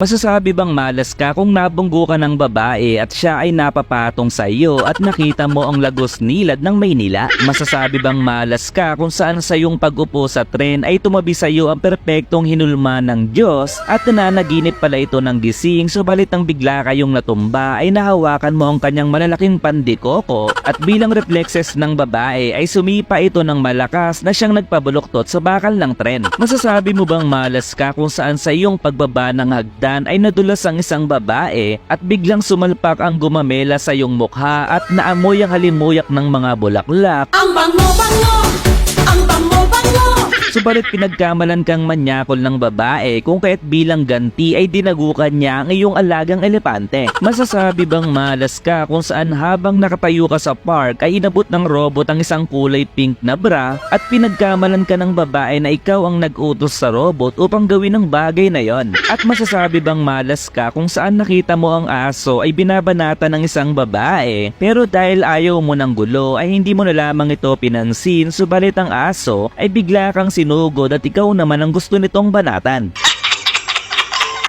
Masasabi bang malas ka kung nabunggo ka ng babae at siya ay napapatong sa iyo at nakita mo ang lagos nilad ng Maynila? Masasabi bang malas ka kung saan sa iyong pag-upo sa tren ay tumabi sa iyo ang perpektong hinulma ng Diyos at nananaginip pala ito ng gising subalit ang bigla kayong natumba ay nahawakan mo ang kanyang malalaking pandikoko at bilang reflexes ng babae ay sumipa ito ng malakas na siyang nagpabuloktot sa bakal ng tren. Masasabi mo bang malas ka kung saan sa iyong pagbaba ng hagdan ay nadulas ang isang babae at biglang sumalpak ang gumamela sa iyong mukha at naamoy ang halimuyak ng mga bulaklak ang bango-bango. Subalit pinagkamalan kang manyakol ng babae kung kaya't bilang ganti ay dinagukan niya ang iyong alagang elepante. Masasabi bang malas ka kung saan habang nakatayo ka sa park ay inabot ng robot ang isang kulay pink na bra at pinagkamalan ka ng babae na ikaw ang nag-utos sa robot upang gawin ang bagay na yon. At masasabi bang malas ka kung saan nakita mo ang aso ay binabanata ng isang babae pero dahil ayaw mo ng gulo ay hindi mo na lamang ito pinansin subalit ang aso ay bigla kang sinugod at ikaw naman ang gusto nitong banatan.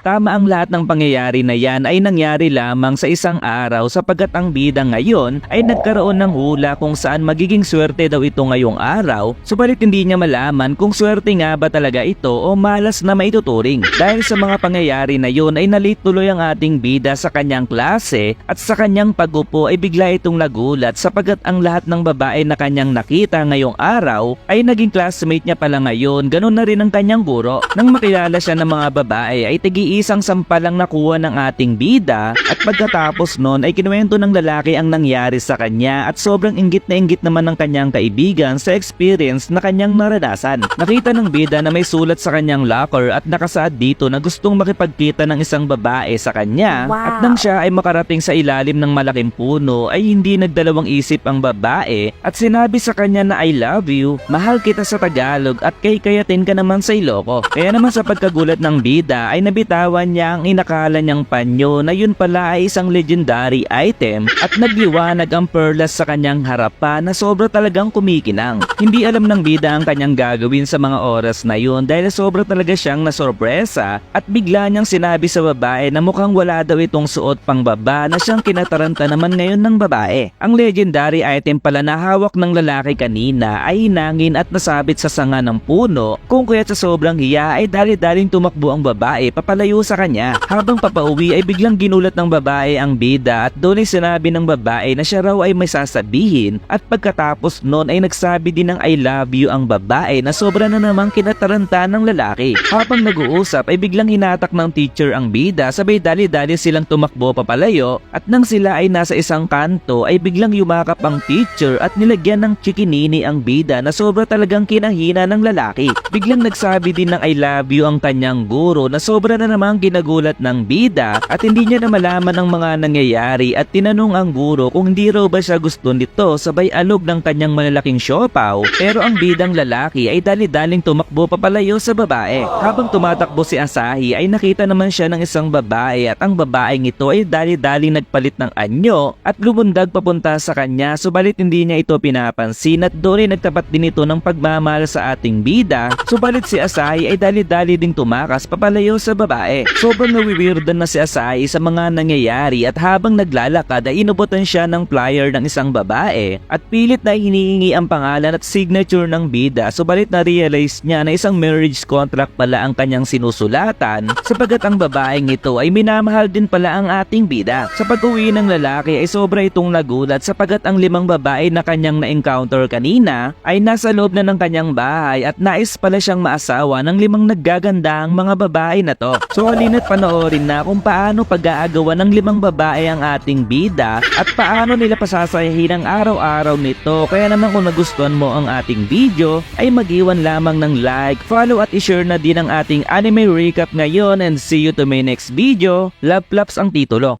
Tama ang lahat ng pangyayari na yan ay nangyari lamang sa isang araw sapagkat ang bida ngayon ay nagkaroon ng hula kung saan magiging swerte daw ito ngayong araw subalit hindi niya malaman kung swerte nga ba talaga ito o malas na maituturing. Dahil sa mga pangyayari na yun ay nalit tuloy ang ating bida sa kanyang klase at sa kanyang pagupo ay bigla itong nagulat sapagkat ang lahat ng babae na kanyang nakita ngayong araw ay naging classmate niya pala ngayon ganun na rin ang kanyang guro. Nang makilala siya ng mga babae ay tigi isang sampalang nakuha ng ating bida at pagkatapos nun ay kinuwento ng lalaki ang nangyari sa kanya at sobrang inggit na inggit naman ng kanyang kaibigan sa experience na kanyang naranasan. Nakita ng bida na may sulat sa kanyang locker at nakasaad dito na gustong makipagkita ng isang babae sa kanya Wow. at nang siya ay makarating sa ilalim ng malaking puno ay hindi nagdalawang isip ang babae at sinabi sa kanya na I love you, mahal kita sa Tagalog at kay kayatin ka naman sa Iloco. Kaya naman sa pagkagulat ng bida ay nabitawan niya ang inakala niyang panyo na yun pala ay isang legendary item at nagliwanag ang perlas sa kanyang harapan na sobra talagang kumikinang. Hindi alam ng bida ang kanyang gagawin sa mga oras na yun dahil sobra talaga siyang nasorpresa at bigla niyang sinabi sa babae na mukhang wala daw itong suot pang baba na siyang kinataranta naman ngayon ng babae. Ang legendary item pala na hawak ng lalaki kanina ay hinangin at nasabit sa sanga ng puno kung kaya sa sobrang hiya ay dali-daling tumakbo ang babae papalayo sa kanya. Habang papauwi ay biglang ginulat ng babae ang bida at doon ay sinabi ng babae na siya raw ay may sasabihin at pagkatapos noon ay nagsabi din ng I love you ang babae na sobra na namang kinataranta ng lalaki. Habang nag-uusap ay biglang hinatak ng teacher ang bida sabay dali-dali silang tumakbo papalayo at nang sila ay nasa isang kanto ay biglang yumakap ang teacher at nilagyan ng chikinini ang bida na sobra talagang kinahina ng lalaki. Biglang nagsabi din ng I love you ang kanyang guro na sobra na namang ginagulat ng bida at hindi niya na malaman ang mga nangyayari at tinanong ang guro kung hindi raw ba siya gusto nito sabay alog ng kanyang malalaking siopaw pero ang bidang lalaki ay dali-daling tumakbo papalayo sa babae. Habang tumatakbo si Asahi ay nakita naman siya ng isang babae at ang babaeng ito ay dali-daling nagpalit ng anyo at lumundag papunta sa kanya subalit hindi niya ito pinapansin at doon nagtapat din ito ng pagmamahal sa ating bida subalit si Asahi ay dali-dali ding tumakas papalayo sa babae. Sobrang nawiwirdan na si Asahi sa mga nangyayari at habang naglalakad ay inubutan siya ng flyer ng isang babae at pilit na hinihingi ang pangalan at signature ng bida subalit na-realize niya na isang marriage contract pala ang kanyang sinusulatan sapagat ang babaeng ito ay minamahal din pala ang ating bida. Sa pag-uwi ng lalaki ay sobra itong nagulat sapagat ang limang babae na kanyang na-encounter kanina ay nasa loob na ng kanyang bahay at nais pala siyang maasawa ng limang naggagandang mga babae na to. So halina't panoorin na kung paano pag-aagawan ng limang babae ang ating bida at paano nila pasasayahin ang araw-araw nito. Kaya naman kung nagustuhan mo ang ating video ay mag-iwan lamang ng like, follow at i-share na din ang ating anime recap ngayon and see you to my next video. Love Flaps ang titulo.